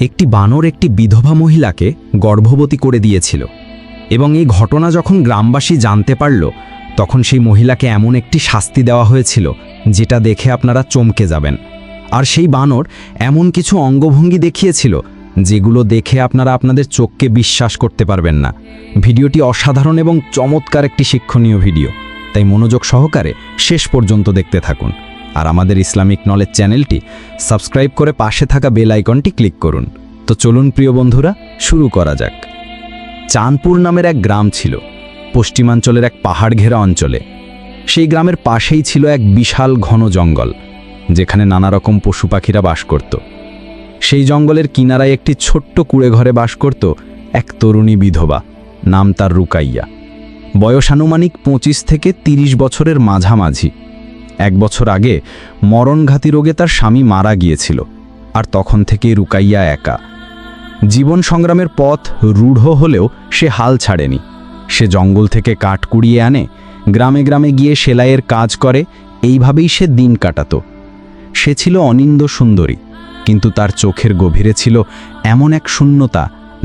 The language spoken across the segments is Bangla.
একটি বানর একটি বিধবা মহিলাকে গর্ভবতী করে দিয়েছিল। এবং এই ঘটনা যখন গ্রামবাসী জানতে পারল, তখন সেই মহিলাকে এমন একটি শাস্তি দেওয়া হয়েছিল, যেটা দেখে আপনারা চমকে যাবেন। আর সেই বানর এমন কিছু অঙ্গভঙ্গি দেখিয়েছিল, যেগুলো দেখে আপনারা আপনাদের চোখকে বিশ্বাস করতে পারবেন না। ভিডিওটি অসাধারণ এবং চমৎকার একটি শিক্ষণীয় ভিডিও। তাই মনোযোগ সহকারে শেষ পর্যন্ত দেখতে থাকুন। আর আমাদের ইসলামিক নলেজ চ্যানেলটি সাবস্ক্রাইব করে পাশে থাকা বেল আইকনটি ক্লিক করুন। তো চলুন প্রিয় বন্ধুরা, শুরু করা যাক। চাঁদপুর নামের এক গ্রাম ছিল, পশ্চিমাঞ্চলের এক পাহাড় ঘেরা অঞ্চলে। সেই গ্রামের পাশেই ছিল এক বিশাল ঘন জঙ্গল, যেখানে নানা রকম পশু পাখিরা বাস করত। সেই জঙ্গলের কিনারায় একটি ছোট্ট কুড়ে ঘরে বাস করত এক তরুণী বিধবা, নাম তার রুকাইয়া। বয়স আনুমানিক পঁচিশ থেকে ৩০ বছরের মাঝামাঝি। এক বছর আগে মরণঘাতী রোগে তার স্বামী মারা গিয়েছিল, আর তখন থেকেই রুকাইয়া একা। জীবন সংগ্রামের পথ রূঢ় হলেও সে হাল ছাড়েনি। সে জঙ্গল থেকে কাঠ কুড়িয়ে আনে, গ্রামে গ্রামে গিয়ে সেলাইয়ের কাজ করে, এইভাবেই সে দিন কাটাত। সে ছিল অনিন্দ সুন্দরী, কিন্তু তার চোখের গভীরে ছিল এমন এক শূন্যতা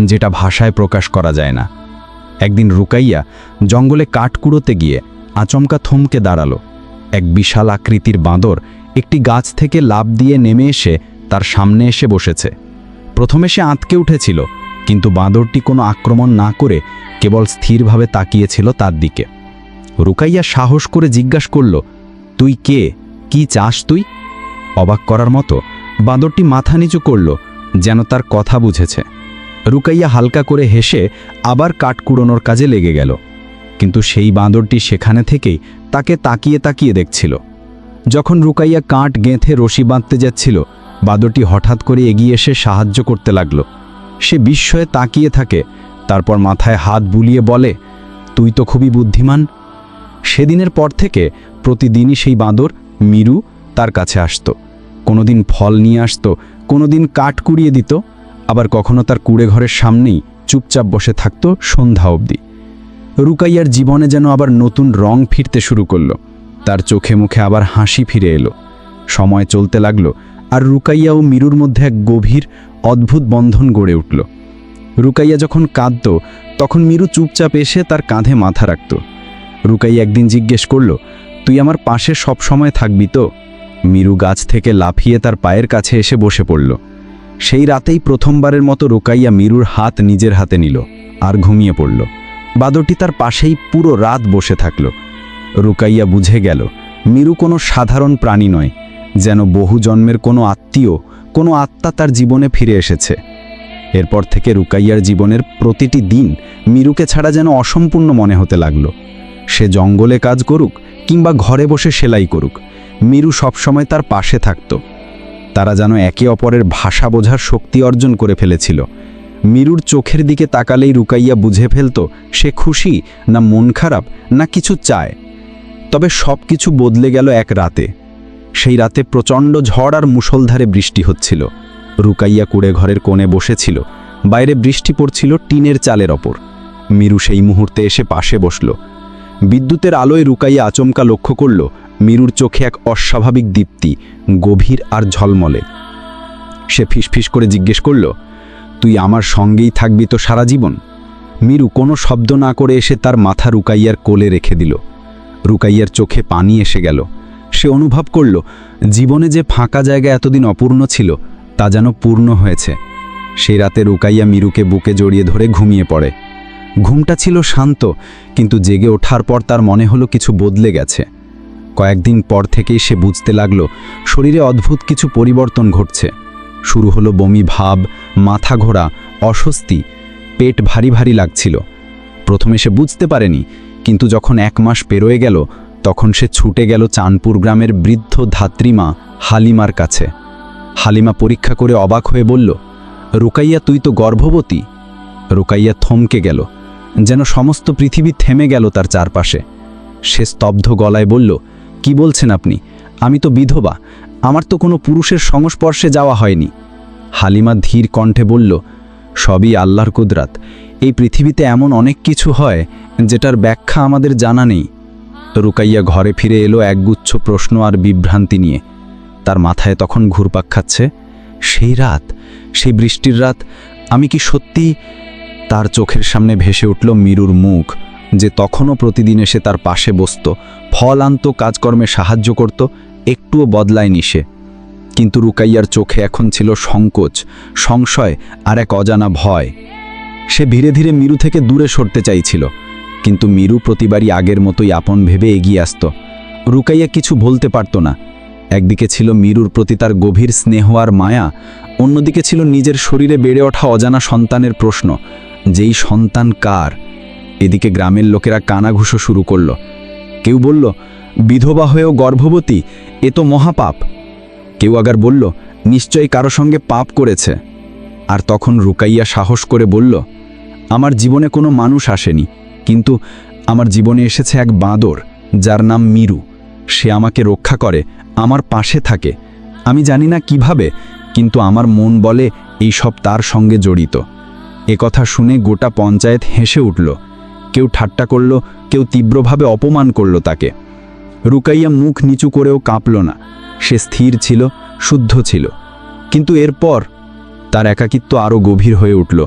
যেটা ভাষায় প্রকাশ করা যায় না। একদিন রুকাইয়া জঙ্গলে কাঠ কুড়োতে গিয়ে আচমকা থমকে দাঁড়াল। এক বিশাল আকৃতির বাঁদর একটি গাছ থেকে লাভ দিয়ে নেমে এসে তার সামনে এসে বসেছে। প্রথমে সে আঁতকে উঠেছিল, কিন্তু বাঁদরটি কোনো আক্রমণ না করে কেবল স্থিরভাবে তাকিয়েছিল তার দিকে। রুকাইয়া সাহস করে জিজ্ঞাসা করল, তুই কে? কি চাস তুই? অবাক করার মতো বাঁদরটি মাথা নিচু করল, যেন তার কথা বুঝেছে। রুকাইয়া হালকা করে হেসে আবার কাঠ কুড়োনোর কাজে লেগে গেল, কিন্তু সেই বাঁদরটি সেখানে থেকেই তাকে তাকিয়ে তাকিয়ে দেখছিল। যখন রুকাইয়া কাঠ গেঁথে রশি বাঁধতে যাচ্ছিল, বাঁদরটি হঠাৎ করে এগিয়ে এসে সাহায্য করতে লাগল। সে বিস্ময়ে তাকিয়ে থাকে, তারপর মাথায় হাত বুলিয়ে বলে, তুই তো খুবই বুদ্ধিমান। সেদিনের পর থেকে প্রতিদিনই সেই বাঁদর, মিরু, তার কাছে আসতো। কোনোদিন ফল নিয়ে আসতো, কোনোদিন কাঠ কুড়িয়ে দিত। আবার কখনো তার কুড়ে ঘরের সামনেই চুপচাপ বসে থাকতো সন্ধ্যা অবধি। রুকাইয়ার জীবনে যেন আবার নতুন রং ফিরতে শুরু করল। তার চোখে মুখে আবার হাসি ফিরে এলো। সময় চলতে লাগল আর রুকাইয়া ও মিরুর মধ্যে এক গভীর, অদ্ভুত বন্ধন গড়ে উঠল। রুকাইয়া যখন কাঁদত, তখন মিরু চুপচাপ এসে তার কাঁধে মাথা রাখত। রুকাইয়া একদিন জিজ্ঞেস করল, তুই আমার পাশে সব সময় থাকবি তো? মিরু গাছ থেকে লাফিয়ে তার পায়ের কাছে এসে বসে পড়ল। সেই রাতেই প্রথমবারের মতো রুকাইয়া মিরুর হাত নিজের হাতে নিল আর ঘুমিয়ে পড়ল। বাদরটি তার পাশেই পুরো রাত বসে থাকল। রুকাইয়া বুঝে গেল, মিরু কোনো সাধারণ প্রাণী নয়, যেন বহু জন্মের কোনো আত্মীয়, কোনো আত্মা তার জীবনে ফিরে এসেছে। এরপর থেকে রুকাইয়ার জীবনের প্রতিটি দিন মিরুকে ছাড়া যেন অসম্পূর্ণ মনে হতে লাগল। সে জঙ্গলে কাজ করুক কিংবা ঘরে বসে সেলাই করুক, মিরু সবসময় তার পাশে থাকত। তারা যেন একে অপরের ভাষা বোঝার শক্তি অর্জন করে ফেলেছিল। মিরুর চোখের দিকে তাকালেই রুকাইয়া বুঝে ফেলত, সে খুশি না মন খারাপ না কিছু চায়। তবে সব কিছু বদলে গেল এক রাতে। সেই রাতে প্রচণ্ড ঝড় আর মুষলধারে বৃষ্টি হচ্ছিল। রুকাইয়া কুড়ে ঘরের কোণে বসেছিল, বাইরে বৃষ্টি পড়ছিল টিনের চালের ওপর। মিরু সেই মুহূর্তে এসে পাশে বসল। বিদ্যুতের আলোয় রুকাইয়া আচমকা লক্ষ্য করল, মিরুর চোখে এক অস্বাভাবিক দীপ্তি, গভীর আর ঝলমলে। সে ফিসফিস করে জিজ্ঞেস করল তুই আমার সঙ্গেই থাকবি তো সারা জীবন? মিরু কোনো শব্দ না করে এসে তার মাথা রুকাইয়ার কোলে রেখে দিল। রুকাইয়ার চোখে পানি এসে গেল। সে অনুভব করল, জীবনে যে ফাঁকা জায়গা এতদিন অপূর্ণ ছিল, তা যেন পূর্ণ হয়েছে। সেই রাতে রুকাইয়া মিরুকে বুকে জড়িয়ে ধরে ঘুমিয়ে পড়ে। ঘুমটা ছিল শান্ত, কিন্তু জেগে ওঠার পর তার মনে হলো কিছু বদলে গেছে। কয়েকদিন পর থেকেই সে বুঝতে লাগল, শরীরে অদ্ভুত কিছু পরিবর্তন ঘটছে। শুরু হলো বমি ভাব মাথা ঘোরা, অস্বস্তি, পেট ভারী ভারী লাগছিল। প্রথমে সে বুঝতে পারেনি, কিন্তু যখন এক মাস পেরোয় গেল, তখন সে ছুটে গেল চাঁদপুর গ্রামের বৃদ্ধ ধাত্রীমা হালিমার কাছে। হালিমা পরীক্ষা করে অবাক হয়ে বলল, রুকাইয়া, তুই তো গর্ভবতী? রুকাইয়া থমকে গেল, যেন সমস্ত পৃথিবী থেমে গেল তার চারপাশে। সে স্তব্ধ গলায় বলল, কি বলছেন আপনি? আমি তো বিধবা। আমার তো কোনো পুরুষের সংস্পর্শে যাওয়া হয়নি। হালিমা ধীর কণ্ঠে বলল, সবই আল্লাহর কুদরাত। এই পৃথিবীতে এমন অনেক কিছু হয় যেটার ব্যাখ্যা আমাদের জানা নেই। রুকাইয়া ঘরে ফিরে এলো একগুচ্ছ প্রশ্ন আর বিভ্রান্তি নিয়ে। তার মাথায় তখন ঘুরপাক খাচ্ছে, সেই রাত, সেই বৃষ্টির রাত, আমি কি সত্যি? তার চোখের সামনে ভেসে উঠল মিরুর মুখ, যে তখনও প্রতিদিন এসে তার পাশে বসত, ফল আনত, কাজকর্মে সাহায্য করত, একটুও বদলায়নি সে। কিন্তু রুকাইয়ার চোখে এখন ছিল সংকোচ, সংশয় আর এক অজানা ভয়। সে ধীরে ধীরে মিরু থেকে দূরে সরতে চাইছিল, কিন্তু মিরু প্রতিবারই আগের মতোই আপন ভেবে এগিয়ে আসত। রুকাইয়া কিছু বলতে পারত না। একদিকে ছিল মিরুর প্রতি তার গভীর স্নেহ আর মায়া, অন্যদিকে ছিল নিজের শরীরে বেড়ে ওঠা অজানা সন্তানের প্রশ্ন, যেই সন্তান কার? এদিকে গ্রামের লোকেরা কানাঘুষো শুরু করল। কেউ বলল, বিধবা হয়েও গর্ভবতী? এ তো মহাপাপ। কেউ আগার বলল, নিশ্চয়ই কারও সঙ্গে পাপ করেছে। আর তখন রুকাইয়া সাহস করে বলল, আমার জীবনে কোনো মানুষ আসেনি, কিন্তু আমার জীবনে এসেছে এক বাঁদর, যার নাম মিরু। সে আমাকে রক্ষা করে, আমার পাশে থাকে। আমি জানি না কীভাবে, কিন্তু আমার মন বলে এই সব তার সঙ্গে জড়িত। এ কথা শুনে গোটা পঞ্চায়েত হেসে উঠল। কেউ ঠাট্টা করল, কেউ তীব্রভাবে অপমান করল তাকে। রুকাইয়া মুখ নিচু করেও কাঁপল না। সে স্থির ছিল, শুদ্ধ ছিল। কিন্তু এরপর তার একাকিত্ব আরও গভীর হয়ে উঠল।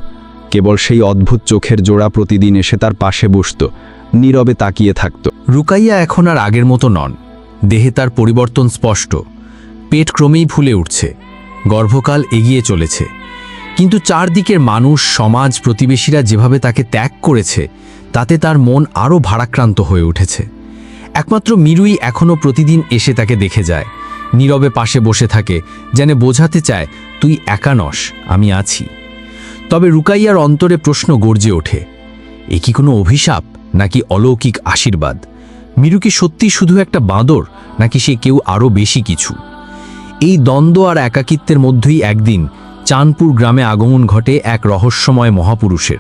কেবল সেই অদ্ভুত চোখের জোড়া প্রতিদিন এসে তার পাশে বসত, নীরবে তাকিয়ে থাকত। রুকাইয়া এখন আর আগের মতো নন। দেহে তার পরিবর্তন স্পষ্ট। পেট ক্রমেই ফুলে উঠছে। গর্ভকাল এগিয়ে চলেছে। কিন্তু চারদিকের মানুষ, সমাজ, প্রতিবেশীরা যেভাবে তাকে ত্যাগ করেছে, তাতে তার মন আরও ভারাক্রান্ত হয়ে উঠেছে। একমাত্র মিরুই এখনও প্রতিদিন এসে তাকে দেখে যায়। নীরবে পাশে বসে থাকে, যেন বোঝাতে চায়, তুই একা নস, আমি আছি। তবে রুকাইয়ার অন্তরে প্রশ্ন গর্জে ওঠে, এ কি কোনো অভিশাপ, নাকি অলৌকিক আশীর্বাদ? মিরু কি সত্যি শুধু একটা বাঁদর, নাকি সে কেউ আরও বেশি কিছু? এই দ্বন্দ্ব আর একাকিত্বের মধ্যেই একদিন চাঁদপুর গ্রামে আগমন ঘটে এক রহস্যময় মহাপুরুষের।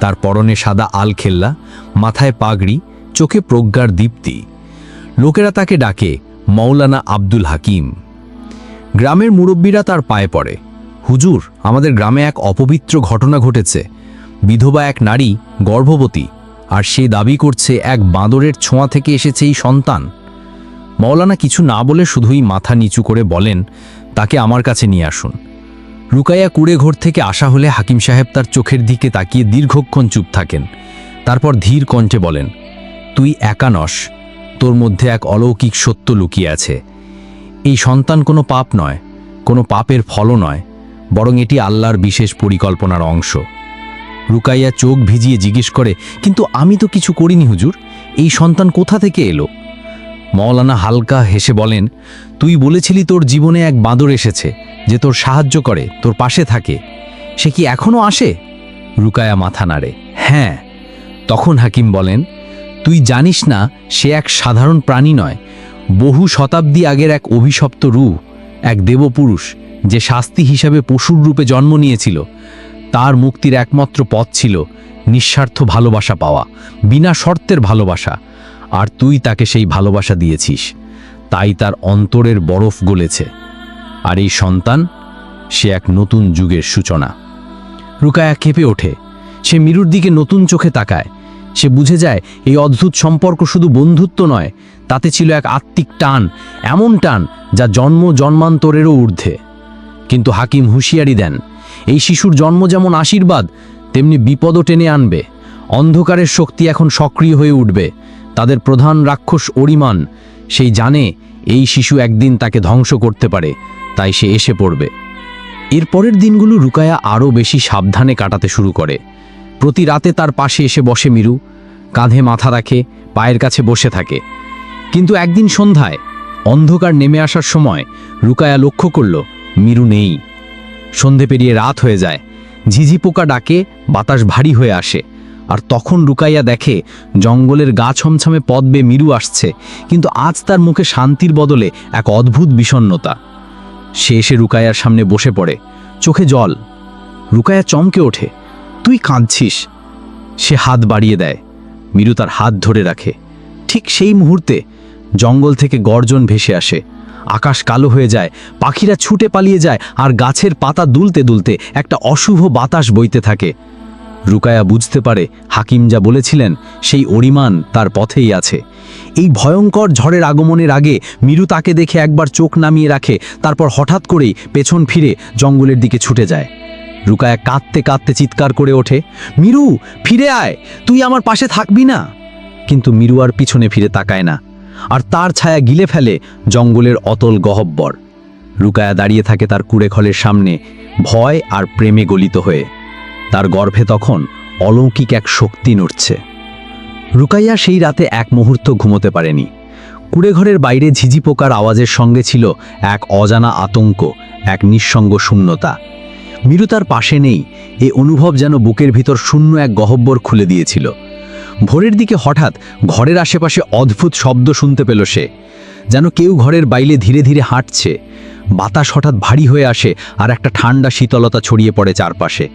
তার পরনে সাদা আলখেল্লা, মাথায় পাগড়ি, চোখে প্রজ্ঞার দীপ্তি। লোকেরা তাকে ডাকে মৌলানা আব্দুল হাকিম। গ্রামের মুরব্বীরা তার পায়ে পড়ে। হুজুর, আমাদের গ্রামে এক অপবিত্র ঘটনা ঘটেছে। বিধবা এক নারী গর্ভবতী, আর সে দাবি করছে এক বাঁদরের ছোঁয়া থেকে এসেছে এই সন্তান। মৌলানা কিছু না বলে শুধুই মাথা নিচু করে বলেন, তাকে আমার কাছে নিয়ে আসুন। রুকাইয়া কুড়ে ঘর থেকে আসা হলে হাকিম সাহেব তার চোখের দিকে তাকিয়ে দীর্ঘক্ষণ চুপ থাকেন। তারপর ধীর কণ্ঠে বলেন, তুই একা নস তোর মধ্যে এক অলৌকিক সত্য লুকিয়ে আছে। এই সন্তান কোনো পাপ নয়, কোনো পাপের ফলও নয়, বরং এটি আল্লাহর বিশেষ পরিকল্পনার অংশ। রুকাইয়া চোখ ভিজিয়ে জিজ্ঞেস করে, কিন্তু আমি তো কিছু করিনি হুজুর, এই সন্তান কোথা থেকে এলো? মৌলানা হালকা হেসে বলেন, তুই বলেছিলি তোর জীবনে এক বাঁদর এসেছে, যে তোর সাহায্য করে, তোর পাশে থাকে। সে কি এখনও আসে? রুকায়া মাথা নাড়ে হ্যাঁ। তখন হাকিম বলেন তুই জানিস না, সে এক সাধারণ প্রাণী নয়। বহু শতাব্দী আগের এক অভিশপ্ত রূপ, এক দেবপুরুষ, যে শাস্তি হিসাবে পশুর রূপে জন্ম নিয়েছিল। তার মুক্তির একমাত্র পথ ছিল নিঃস্বার্থ ভালোবাসা পাওয়া, বিনা শর্তের ভালোবাসা। আর তুই তাকে সেই ভালোবাসা দিয়েছিস। তাই তার অন্তরের বরফ গলেছে। আর এই সন্তান, সে এক নতুন যুগের সূচনা। রুকায়া কেঁপে ওঠে। সে মিরুর দিকে নতুন চোখে তাকায়। সে বুঝে যায় এই অদ্ভুত সম্পর্ক শুধু বন্ধুত্ব নয়, তাতে ছিল এক আত্মিক টান, এমন টান যা জন্ম জন্মান্তরেরও ঊর্ধ্বে। কিন্তু হাকিম হুঁশিয়ারি দেন, এই শিশুর জন্ম যেমন আশীর্বাদ, তেমনি বিপদও টেনে আনবে। অন্ধকারের শক্তি এখন সক্রিয় হয়ে উঠবে, তাদের প্রধান রাক্ষস অরিমান, সেই জানে এই শিশু একদিন তাকে ধ্বংস করতে পারে, তাই সে এসে পড়বে। এরপরের দিনগুলো রুকায়া আরও বেশি সাবধানে কাটাতে শুরু করে। প্রতি রাতে তার পাশে এসে বসে মিরু, কাঁধে মাথা রাখে, পায়ের কাছে বসে থাকে। কিন্তু একদিন সন্ধ্যায়, অন্ধকার নেমে আসার সময় রুকায়া লক্ষ্য করল, মিরু নেই। সন্ধে পেরিয়ে রাত হয়ে যায়। ঝিঝি পোকা ডাকে, বাতাস ভারী হয়ে আসে। আর তখন রুকাইয়া দেখে, জঙ্গলের গা ছমছমে পদ বেয়ে মিরু আসছে। কিন্তু আজ তার মুখে শান্তির বদলে এক অদ্ভুত বিষণ্ণতা সে এসে রুকাইয়ার সামনে বসে পড়ে। চোখে জল। রুকাইয়া চমকে ওঠে। তুই কাঁদছিস। সে হাত বাড়িয়ে দেয়। মিরু তার হাত ধরে রাখে। ঠিক সেই মুহূর্তে জঙ্গল থেকে গর্জন ভেসে আসে। আকাশ কালো হয়ে যায়, পাখিরা ছুটে পালিয়ে যায় আর গাছের পাতা দুলতে দুলতে একটা অশুভ বাতাস বইতে থাকে। রুকায়া বুঝতে পারে হাকিম যা বলেছিলেন, সেই অরিমান তার পথেই আছে। এই ভয়ঙ্কর ঝড়ের আগমনের আগে মিরু তাকে দেখে একবার চোখ নামিয়ে রাখে, তারপর হঠাৎ করেই পেছন ফিরে জঙ্গলের দিকে ছুটে যায়। রুকায়া কাঁদতে কাঁদতে চিৎকার করে ওঠে, মিরু, ফিরে আয়, তুই আমার পাশে থাকবি না? কিন্তু মিরু আর পিছনে ফিরে তাকায় না, আর তার ছায়া গিলে ফেলে জঙ্গলের অতল গহব্বর। রুকায়া দাঁড়িয়ে থাকে তার কুড়েখলের সামনে, ভয় আর প্রেমে গলিত হয়ে। তার গর্ভে তখন অলৌকিক এক শক্তি নড়ছে। রুকাইয়া সেই রাতে এক মুহূর্ত ঘুমোতে পারেনি। কুড়েঘরের বাইরে ঝিঝি পোকার আওয়াজের সঙ্গে ছিল এক অজানা আতঙ্ক, এক নিঃসঙ্গ শূন্যতা। মিরু তার পাশে নেই। এ অনুভব যেন বুকের ভিতর শূন্য এক গহব্বর খুলে দিয়েছিল। ভোরের দিকে হঠাৎ ঘরের আশেপাশে অদ্ভুত শব্দ শুনতে পেল সে। যেন কেউ ঘরের বাইলে ধীরে ধীরে হাঁটছে। বাতাস হঠাৎ ভারী হয়ে আসে আর একটা ঠান্ডা শীতলতা ছড়িয়ে পড়ে চারপাশে।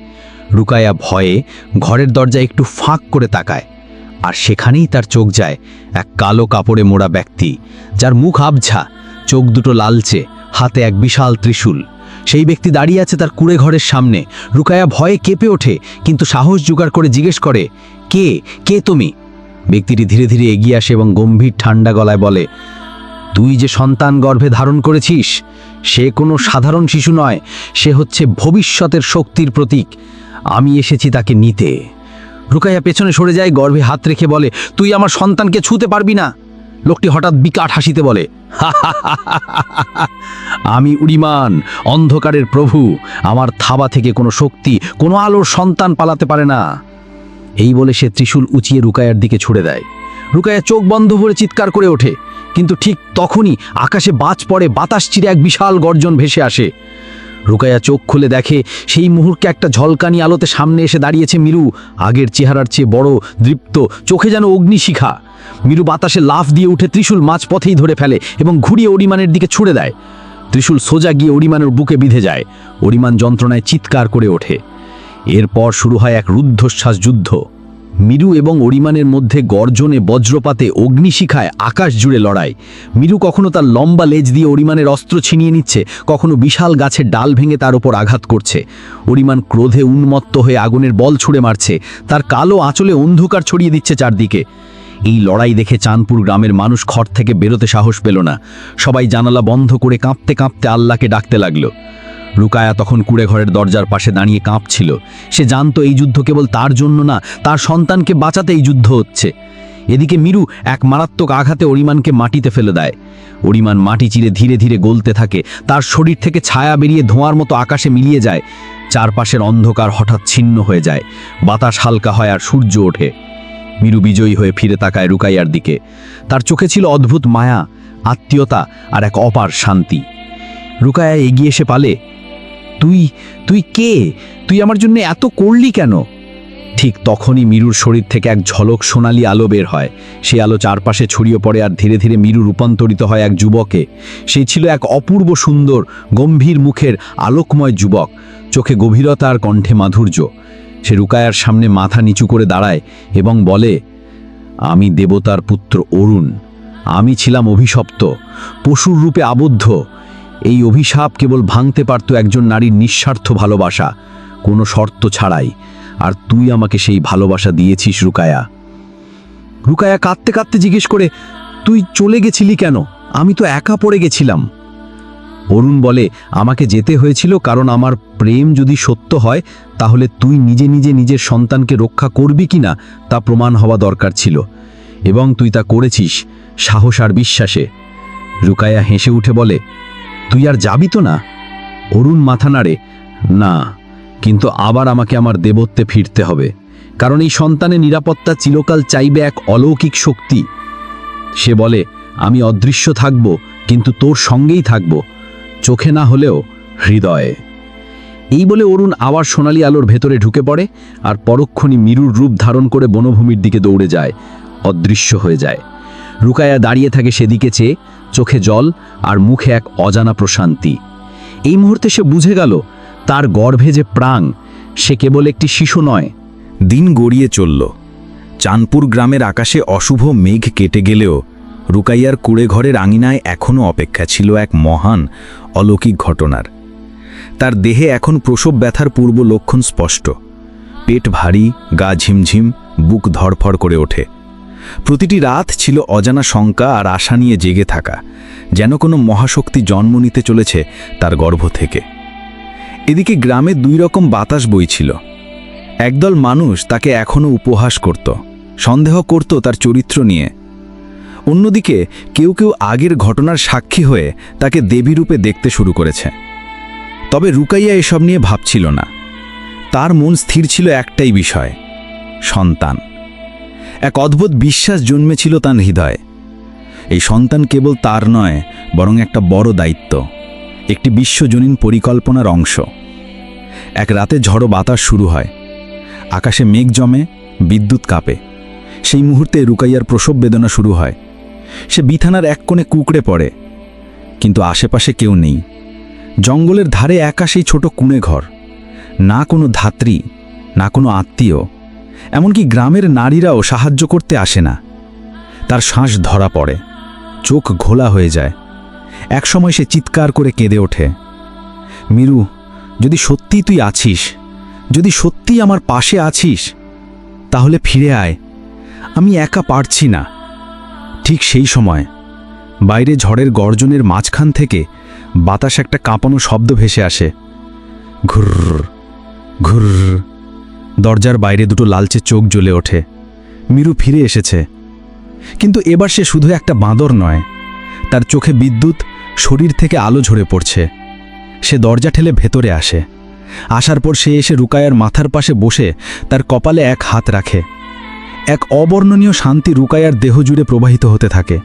রুকায়া ভয়ে ঘরের দরজা একটু ফাঁক করে তাকায়। আর সেখানেই তার চোখ যায় এক কালো কাপড়ে মোড়া ব্যক্তি, যার মুখ আবঝা চোখ দুটো লালচে, হাতে এক বিশাল ত্রিশূল। সেই ব্যক্তি দাঁড়িয়ে আছে তার কুড়ে ঘরের সামনে। রুকায়া ভয়ে কেঁপে ওঠে, কিন্তু সাহস জোগাড় করে জিজ্ঞেস করে, কে? কে তুমি? ব্যক্তিটি ধীরে ধীরে এগিয়ে আসে এবং গম্ভীর ঠান্ডা গলায় বলে, তুই যে সন্তান গর্ভে ধারণ করেছিস, সে কোনো সাধারণ শিশু নয়, সে হচ্ছে ভবিষ্যতের শক্তির প্রতীক। আমি এসেছি তাকে নিতে। রুকাইয়া পেছনে সরে যায়, গর্ভে হাত রেখে বলে, তুই আমার সন্তানকে ছুঁতে পারবি না। লোকটি হঠাৎ বিকাট হাসিতে বলে আমি উড়িমান, অন্ধকারের প্রভু। আমার থাবা থেকে কোনো শক্তি, কোনো আলোর সন্তান পালাতে পারে না। এই বলে সে ত্রিশূল উঁচিয়ে রুকায়ার দিকে ছুড়ে দেয়। রুকায়া চোখ বন্ধ করে চিৎকার করে ওঠে, কিন্তু ঠিক তখনই আকাশে বাজ পড়ে, বাতাস চিরে এক বিশাল গর্জন ভেসে আসে। রুকায়া চোখ খুলে দেখে, সেই মুহূর্তে একটা ঝলকানি আলোতে সামনে এসে দাঁড়িয়েছে মিরু আগের চেহারার চেয়ে বড়, দৃপ্ত, চোখে যেন অগ্নিশিখা। মিরু বাতাসে লাফ দিয়ে উঠে ত্রিশূল মাছ পথেই ধরে ফেলে এবং ঘুরিয়ে অরিমানের দিকে ছুড়ে দেয়। ত্রিশূল সোজা গিয়ে অরিমানের বুকে বিঁধে যায়। অরিমান যন্ত্রণায় চিৎকার করে ওঠে। এরপর শুরু হয় এক রুদ্ধশ্বাস যুদ্ধ। মিরু এবং অরিমানের মধ্যে গর্জনে, বজ্রপাতে, অগ্নিশিখায় আকাশ জুড়ে লড়াই। মিরু কখনো তার লম্বা লেজ দিয়ে অরিমানের অস্ত্র ছিনিয়ে নিচ্ছে, কখনো বিশাল গাছের ডাল ভেঙে তার ওপর আঘাত করছে। অরিমান ক্রোধে উন্মত্ত হয়ে আগুনের বল ছুঁড়ে মারছে। তার কালো আঁচলে অন্ধকার ছড়িয়ে দিচ্ছে চারদিকে। এই লড়াই দেখে চাঁদপুর গ্রামের মানুষ ঘর থেকে বেরোতে সাহস পেল না। সবাই জানালা বন্ধ করে কাঁপতে কাঁপতে আল্লাহকে ডাকতে লাগল। রুকায়া তখন কুড়ে ঘরের দরজার পাশে দাঁড়িয়ে কাঁপছিল। সে জানতো এই যুদ্ধ কেবল তার জন্য না, তার সন্তানকে বাঁচাতে এই যুদ্ধ হচ্ছে। এদিকে মিরু এক মারাত্মক আঘাতে অরিমানকে মাটিতে ফেলে দেয়। অরিমান মাটি চিরে ধীরে ধীরে গলতে থাকে। তার শরীর থেকে ছায়া বেরিয়ে ধোঁয়ার মতো আকাশে মিলিয়ে যায়। চারপাশের অন্ধকার হঠাৎ ছিন্ন হয়ে যায়। বাতাস হালকা হয় আর সূর্য ওঠে। মিরু বিজয়ী হয়ে ফিরে তাকায় রুকাইয়ার দিকে। তার চোখে ছিল অদ্ভুত মায়া, আত্মীয়তা আর এক অপার শান্তি। রুকায়া এগিয়ে এসে পালে, তুই তুই কে? তুই আমার জন্য এত করলি কেন? ঠিক তখনই মিরুর শরীর থেকে এক ঝলক সোনালি আলো বের হয়। সেই আলো চারপাশে ছড়িয়ে পড়ে আর ধীরে ধীরে মিরু রূপান্তরিত হয় এক যুবকে। সে ছিল এক অপূর্ব সুন্দর, গম্ভীর মুখের আলোকময় যুবক। চোখে গভীরতা আর কণ্ঠে মাধুর্য। সে রুকায়ার সামনে মাথা নিচু করে দাঁড়ায় এবং বলে, আমি দেবতার পুত্র অরুণ। আমি ছিলাম অভিশপ্ত। পশুর রূপে আবদ্ধ। এই অভিশাপ কেবল ভাঙতে পারত একজন নারীর নিঃস্বার্থ ভালোবাসা। কোনো শর্ত ছাড়াই। আর তুই আমাকে সেই ভালোবাসা দিয়েছিস, রুকায়া রুকায়া কাঁদতে কাঁদতে জিজ্ঞেস করে, তুই চলে গেছিলি কেন? আমি তো একা পড়ে গেছিলাম অরুণ বলে, আমাকে যেতে হয়েছিল কারণ আমার প্রেম যদি সত্য হয় তাহলে তুই নিজে নিজে নিজের সন্তানকে রক্ষা করবি কিনা তা প্রমাণ হওয়া দরকার ছিল। এবং তুই তা করেছিস সাহস আর বিশ্বাসে। রুকায়া হেসে উঠে বলে, তুই আর যাবি তো না? অরুণ মাথা নাড়ে, না, কিন্তু আবার আমাকে আমার দেবত্বে ফিরতে হবে। কারণ এই সন্তানের নিরাপত্তা চিরকাল চাইবে এক অলৌকিক শক্তি। সে বলে, আমি অদৃশ্য থাকব, কিন্তু তোর সঙ্গেই থাকব। চোখে না হলেও হৃদয়ে। এই বলে অরুণ আবার সোনালি আলোর ভেতরে ঢুকে পড়ে আর পরক্ষণই মিরুর রূপ ধারণ করে বনভূমির দিকে দৌড়ে যায়, অদৃশ্য হয়ে যায়। রুকায়া দাঁড়িয়ে থাকে সেদিকে চেয়ে, চোখে জল আর মুখে এক অজানা প্রশান্তি। এই মুহূর্তে সে বুঝে গেল, তার গর্ভে যে প্রাং সে কেবল একটি শিশু নয়। দিন গড়িয়ে চলল। চাঁদপুর গ্রামের আকাশে অশুভ মেঘ কেটে গেলেও রুকাইয়ার কুড়ে ঘরের আঙিনায় এখনও অপেক্ষা ছিল এক মহান অলৌকিক ঘটনার। তার দেহে এখন প্রসব ব্যথার পূর্ব লক্ষণ স্পষ্ট। পেট ভারী, গা ঝিমঝিম, বুক ধড়ফড় করে ওঠে। প্রতিটি রাত ছিল অজানা শঙ্কা আর আশা নিয়ে জেগে থাকা, যেন কোনো মহাশক্তি জন্ম নিতে চলেছে তার গর্ভ থেকে। এদিকে গ্রামে দুই রকম বাতাস বইছিল। একদল মানুষ তাকে এখনও উপহাস করত, সন্দেহ করত তার চরিত্র নিয়ে। অন্যদিকে কেউ কেউ আগের ঘটনার সাক্ষী হয়ে তাকে দেবীরূপে দেখতে শুরু করেছে। তবে রুকাইয়া এসব নিয়ে ভাবছিল না। তার মন স্থির ছিল একটাই বিষয়, সন্তান। এক অদ্ভুত বিশ্বাস জন্মেছিল তার হৃদয়ে। এই সন্তান কেবল তার নয়, বরং একটা বড় দায়িত্ব, একটি বিশ্বজনীন পরিকল্পনার অংশ। এক রাতে ঝড়ো বাতাস শুরু হয়। আকাশে মেঘ জমে, বিদ্যুৎ কাঁপে। সেই মুহূর্তে রুকাইয়ার প্রসব বেদনা শুরু হয়। সে বিথানার এক কোণে কুকড়ে পড়ে। কিন্তু আশেপাশে কেউ নেই। জঙ্গলের ধারে একা সেই ছোট কুঁড়ে ঘর। না কোনো ধাত্রী, না কোনো আত্মীয়, এমনকি গ্রামের নারীরাও সাহায্য করতে আসে না। তার শ্বাস ধরা পড়ে, চোখ ঘোলা হয়ে যায়। একসময় সে চিৎকার করে কেঁদে ওঠে। মিরু, যদি সত্যি তুই আছিস, যদি সত্যি আমার পাশে আছিস, তাহলে ফিরে আয়। আমি একা পারছি না। ঠিক সেই সময়, বাইরে ঝড়ের গর্জনের মাঝখান থেকে বাতাস একটা কাঁপানো শব্দ ভেসে আসে। ঘুর ঘুর। দরজার বাইরে দুটো লালচে চোখ জ্বলে ওঠে। মিরু ফিরে এসেছে। কিন্তু এবার সে শুধু একটা বাঁদর নয়, তার চোখে বিদ্যুৎ, শরীর থেকে আলো ঝরে পড়ছে। সে দরজা ঠেলে ভেতরে আসে। আসার পর সে এসে রুকায়ার মাথার পাশে বসে তার কপালে এক হাত রাখে। এক অবর্ণনীয় শান্তি রুকায়ার দেহ জুড়ে প্রবাহিত হতে থাকে।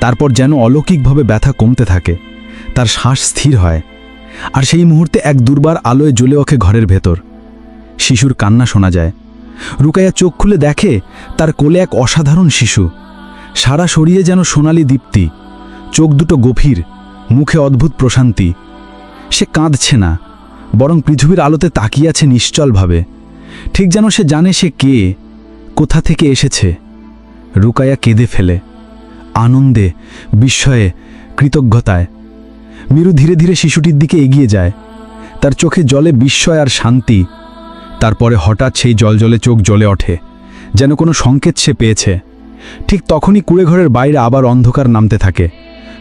তারপর যেন অলৌকিকভাবে ব্যথা কমতে থাকে। তার শ্বাস স্থির হয়, আর সেই মুহূর্তে এক দুর্বার আলোয় জ্বলে ওঠে ঘরের ভেতর। শিশুর কান্না শোনা যায়। রুকাইয়া চোখ খুলে দেখে তার কোলে এক অসাধারণ শিশু। সারা শরীরে যেন সোনালি দীপ্তি, চোখ দুটো গভীর, মুখে অদ্ভুত প্রশান্তি। সে কাঁদছে না, বরং পৃথিবীর আলোতে তাকিয়ে আছে নিশ্চলভাবে। ঠিক যেন সে জানে সে কে, কোথা থেকে এসেছে। রুকাইয়া কেঁদে ফেলে। আনন্দে, বিস্ময়ে, কৃতজ্ঞতায়। মিরু ধীরে ধীরে শিশুটির দিকে এগিয়ে যায়। তার চোখে জলে বিস্ময় আর শান্তি। তারপরে হঠাৎ সেই জলজলে চোখ জ্বলে ওঠে, যেন কোনো সংকেত সে পেয়েছে। ঠিক তখনই কুড়েঘরের বাইরে আবার অন্ধকার নামতে থাকে।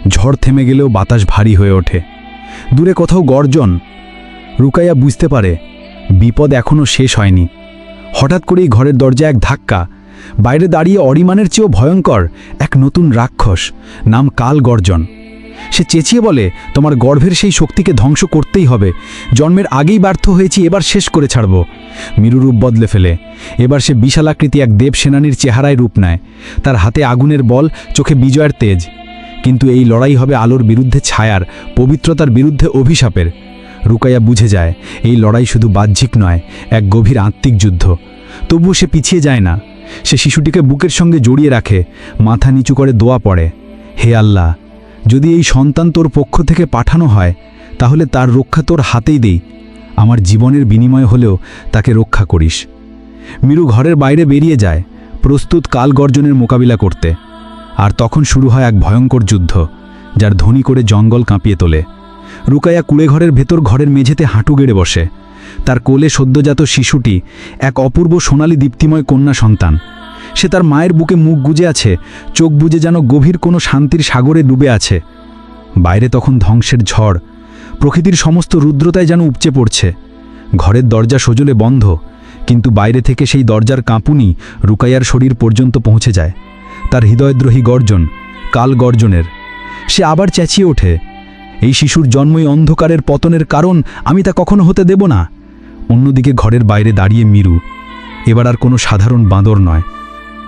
ঝড় থেমে গেলেও বাতাস ভারী হয়ে ওঠে। দূরে কোথাও গর্জন। রুকাইয়া বুঝতে পারে, বিপদ এখনও শেষ হয়নি। হঠাৎ করেই ঘরের দরজায় এক ধাক্কা। বাইরে দাঁড়িয়ে অরিমানের চেয়েও ভয়ঙ্কর এক নতুন রাক্ষস নাম কাল গর্জন সে চেঁচিয়ে বলে, তোমার গর্ভের সেই শক্তিকে ধ্বংস করতেই হবে। জন্মের আগেই ব্যর্থ হয়েছি, এবার শেষ করে ছাড়ব। মিরু রূপ বদলে ফেলে। এবার সে বিশালাকৃতি এক দেব সেনানীর চেহারায় রূপ নেয়। তার হাতে আগুনের বল, চোখে বিজয়ের তেজ। কিন্তু এই লড়াই হবে আলোর বিরুদ্ধে ছায়ার, পবিত্রতার বিরুদ্ধে অভিশাপের। রুকাইয়া বুঝে যায়, এই লড়াই শুধু বাহ্যিক নয়, এক গভীর আত্মিক যুদ্ধ। তবুও সে পিছিয়ে যায় না। সে শিশুটিকে বুকের সঙ্গে জড়িয়ে রাখে, মাথা নিচু করে দোয়া পড়ে, হে আল্লাহ যদি এই সন্তান তোর পক্ষ থেকে পাঠানো হয়, তাহলে তার রক্ষা তোর হাতেই দেই। আমার জীবনের বিনিময় হলেও তাকে রক্ষা করিস। মিরু ঘরের বাইরে বেরিয়ে যায়, প্রস্তুত কাল গর্জনের মোকাবিলা করতে। আর তখন শুরু হয় এক ভয়ঙ্কর যুদ্ধ, যার ধ্বনি করে জঙ্গল কাঁপিয়ে তোলে। রুকাইয়া কুড়েঘরের ভেতর ঘরের মেঝেতে হাঁটু গেড়ে বসে। তার কোলে সদ্যজাত শিশুটি, এক অপূর্ব সোনালী দীপ্তিময় কন্যা সন্তান। সে তার মায়ের বুকে মুখ গুজে আছে, চোখ বুজে যেন গভীর কোনো শান্তির সাগরে ডুবে আছে। বাইরে তখন ধ্বংসের ঝড়, প্রকৃতির সমস্ত রুদ্রতায় যেন উপচে পড়ছে। ঘরের দরজা সজলে বন্ধ, কিন্তু বাইরে থেকে সেই দরজার কাঁপুনি রুকাইয়ার শরীর পর্যন্ত পৌঁছে যায়। তার হৃদয়দ্রোহী গর্জন, কাল গর্জনের। সে আবার চেঁচিয়ে ওঠে, এই শিশুর জন্মই অন্ধকারের পতনের কারণ, আমি তা কখনো হতে দেব না। অন্যদিকে ঘরের বাইরে দাঁড়িয়ে মিরু, এবার আর কোনো সাধারণ বাঁদর নয়।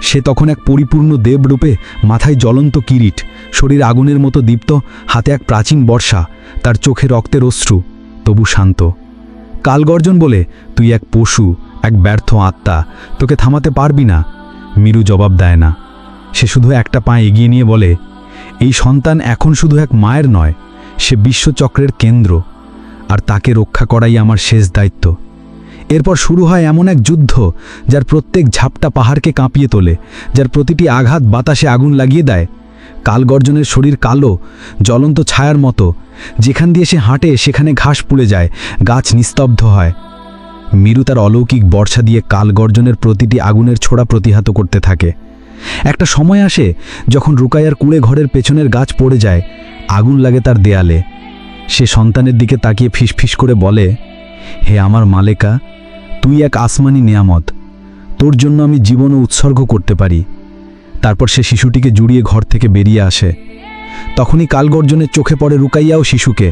সে তখন এক পরিপূর্ণ দেবরূপে মাথায় জ্বলন্ত কিরিট, শরীর আগুনের মতো দীপ্ত, হাতে এক প্রাচীন বর্ষা, তার চোখে রক্তের অশ্রু, তবু শান্ত। কালগর্জন বলে, তুই এক পশু, এক ব্যর্থ আত্মা, তোকে থামাতে পারবি না। মিরু জবাব দেয় না। সে শুধু একটা পা এগিয়ে নিয়ে বলে, এই সন্তান এখন শুধু এক মায়ের নয়, সে বিশ্বচক্রের কেন্দ্র, আর তাকে রক্ষা করাই আমার শেষ দায়িত্ব। এরপর শুরু হয় এমন এক যুদ্ধ, যার প্রত্যেক ঝাপটা পাহাড়কে কাঁপিয়ে তোলে, যার প্রতিটি আঘাত বাতাসে আগুন লাগিয়ে দেয়। কালগর্জনের শরীর কালো, জ্বলন্ত ছায়ার মতো। যেখান দিয়ে সে হাঁটে, সেখানে ঘাস পুড়ে যায়, গাছ নিস্তব্ধ হয়। মিরু তার অলৌকিক বর্ষা দিয়ে কাল গর্জনের প্রতিটি আগুনের ছোড়া প্রতিহত করতে থাকে। একটা সময় আসে, যখন রুকাইয়ার কুড়ে ঘরের পেছনের গাছ পড়ে যায়, আগুন লাগে তার দেয়ালে। সে সন্তানের দিকে তাকিয়ে ফিসফিস করে বলে, হে আমার মালেকা তুই এক আসমানি নেয়ামত। তোর জন্য আমি জীবনও উৎসর্গ করতে পারি। তারপর সে শিশুটিকে জুড়িয়ে ঘর থেকে বেরিয়ে আসে। তখনই কালগর্জনের চোখে পড়ে রুকাইয়াও শিশুকে।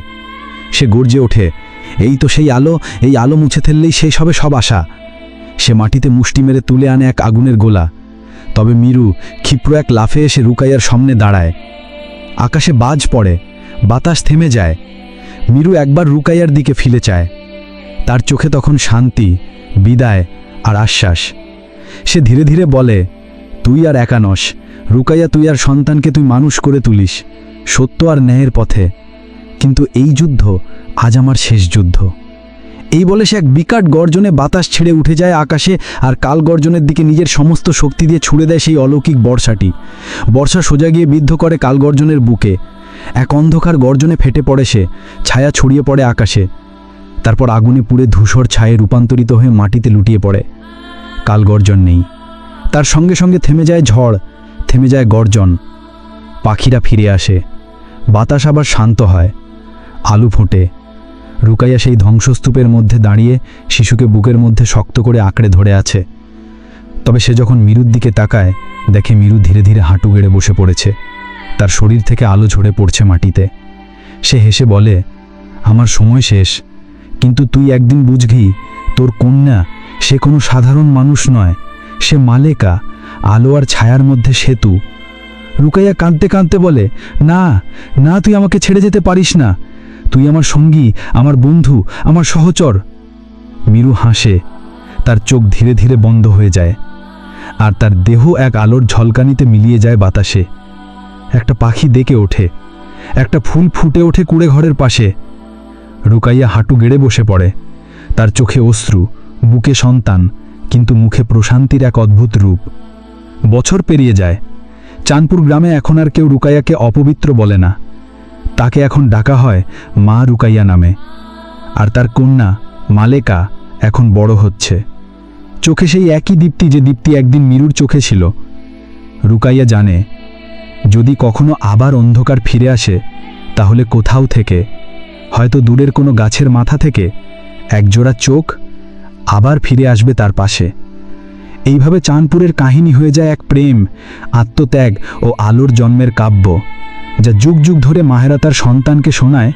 সে গর্জে ওঠে, এই তো সেই আলো, এই আলো মুছে ফেললেই শেষ হবে সব আশা। সে মাটিতে মুষ্টি মেরে তুলে আনে এক আগুনের গোলা। তবে মিরু ক্ষিপ্র এক লাফে এসে রুকাইয়ার সামনে দাঁড়ায়। আকাশে বাজ পড়ে, বাতাস থেমে যায়। মিরু একবার রুকাইয়ার দিকে ফিলে চায়। তার চোখে তখন শান্তি বিদায় আর আশ্বাস। সে ধীরে ধীরে বলে, তুই আর একা নস। রুকাইয়া, তুই আর সন্তানকে তুই মানুষ করে তুলিস। সত্য আর ন্যায়ের পথে। কিন্তু এই যুদ্ধ আজ আমার শেষ যুদ্ধ। এই বলে সে এক বিকাট গর্জনে বাতাস ছেড়ে উঠে যায় আকাশে আর কাল গর্জনের দিকে নিজের সমস্ত শক্তি দিয়ে ছুড়ে দেয় সেই অলৌকিক বর্ষাটি। বর্ষা সোজা গিয়ে বিদ্ধ করে কাল গর্জনের বুকে। এক অন্ধকার গর্জনে ফেটে পড়ে সে, ছায়া ছড়িয়ে পড়ে আকাশে। তারপর আগুনে পুড়ে ধূসর ছায়ে রূপান্তরিত হয়ে মাটিতে লুটিয়ে পড়ে। কাল গর্জন নেই। তার সঙ্গে সঙ্গে থেমে যায় ঝড়, থেমে যায় গর্জন। পাখিরা ফিরে আসে। বাতাস আবার শান্ত হয়। আলু ফোটে। রুকাইয়া সেই ধ্বংসস্তূপের মধ্যে দাঁড়িয়ে শিশুকে বুকের মধ্যে শক্ত করে আঁকড়ে ধরে আছে। তবে সে যখন মিরুর দিকে তাকায়, দেখে মিরু ধীরে ধীরে হাঁটু গেড়ে বসে পড়েছে। তার শরীর থেকে আলো ঝরে পড়ছে মাটিতে। সে হেসে বলে, আমার সময় শেষ। কিন্তু তুই একদিন বুঝবি, তোর কন্যা, সে কোনো সাধারণ মানুষ নয়। সে মালেকা, আলো আর ছায়ার মধ্যে সেতু। রুকাইয়া কাঁদতে কাঁদতে বলে, না না, তুই আমাকে ছেড়ে যেতে পারিস না। তুই আমার সঙ্গী, আমার বন্ধু, আমার সহচর। মিরু হাসে, তার চোখ ধীরে ধীরে বন্ধ হয়ে যায়, আর তার দেহ এক আলোর ঝলকানিতে মিলিয়ে যায় বাতাসে। একটা পাখি ডেকে ওঠে, একটা ফুল ফুটে ওঠে কুড়ে ঘরের পাশে। রুকাইয়া হাঁটু গেড়ে বসে পড়ে। তার চোখে অশ্রু, বুকে সন্তান, কিন্তু মুখে প্রশান্তির এক অদ্ভুত রূপ। বছর পেরিয়ে যায়। চাঁদপুর গ্রামে এখন আর কেউ রুকাইয়াকে অপবিত্র বলে না। তাকে এখন ডাকা হয় মা রুকাইয়া নামে। আর তার কন্যা, মালেকা, এখন বড় হচ্ছে। চোখে সেই একই দীপ্তি যে দীপ্তি একদিন মিরুর চোখে ছিল। রুকাইয়া জানে, যদি কখনো আবার অন্ধকার ফিরে আসে, তাহলে কোথাও থেকে হয়তো দূরের কোনো গাছের মাথা থেকে একজোড়া চোখ আবার ফিরে আসবে তার পাশে। এইভাবে চাঁদপুরের কাহিনী হয়ে যায় এক প্রেম, আত্মত্যাগ ও আলোর জন্মের কাব্য, যা যুগ যুগ ধরে মাহেরা তার সন্তানকে শোনায়।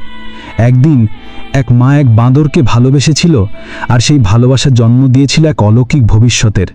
একদিন এক মা এক বাঁদরকে ভালোবেসেছিল আর সেই ভালোবাসার জন্ম দিয়েছিল এক অলৌকিক ভবিষ্যতের।